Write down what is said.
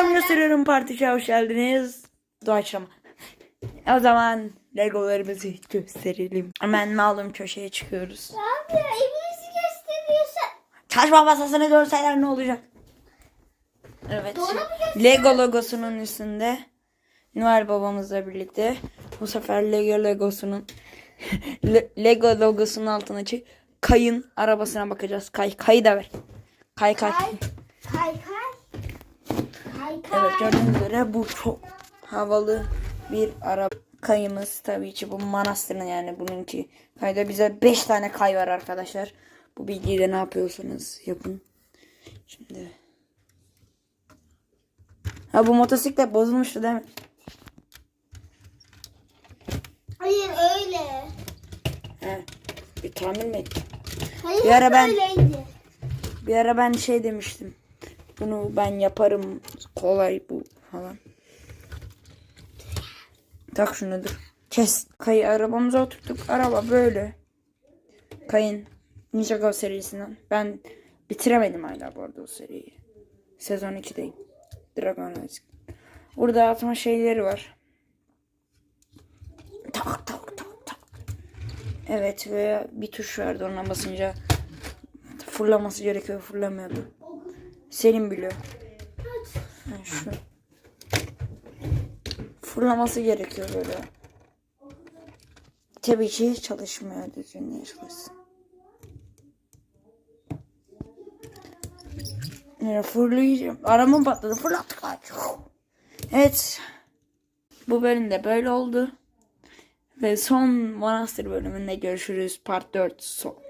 Selam gösteriyorum partişe hoş geldiniz. Doğaçlama. O zaman legolarımızı gösterelim. Hemen malum köşeye çıkıyoruz. Abi evimizi gösteriyorsun. Çalışma masasını görseler ne olacak? Evet. Lego logosunun üstünde Noel babamızla birlikte bu sefer Lego logosunun Le- Lego logosunun altına çık. Kayın arabasına bakacağız. Kay, kayı da ver. Kay. Kay kay. Evet gördüğünüz üzere bu çok havalı bir araba. Kayımız tabii ki bu manastırın yani bununki. Kayda bize 5 tane kay var arkadaşlar. Bu bilgiyi de ne yapıyorsanız yapın. Şimdi. Ha bu motosiklet bozulmuştu değil mi? Hayır öyle. He. Bir tamir mi ettin? Hayır Bir ara ben- öyleydi. Bir ara ben şey demiştim. Bunu ben yaparım. Kolay bu falan. Tak şunu dur. Kes. Kayı arabamıza oturttuk. Araba böyle. Kayın Ninja Go serisinden. Ben bitiremedim hala bu arada o seriyi. Sezon 2'deyim. Dragon Age. Burada atma şeyleri var. Tak tak tak tak. Evet ve bir tuş vardı ona basınca fırlaması gerekiyor fırlamıyordu. Selim biliyor. Ha, şu. Fırlaması gerekiyor böyle. Tabii ki çalışmıyor düzgün çalışsın. Nereye fırlayacağım? Arama patladı. Fırlattık. Ay, Evet. Bu bölümde böyle oldu. Ve son Manastır bölümünde görüşürüz. Part 4 son.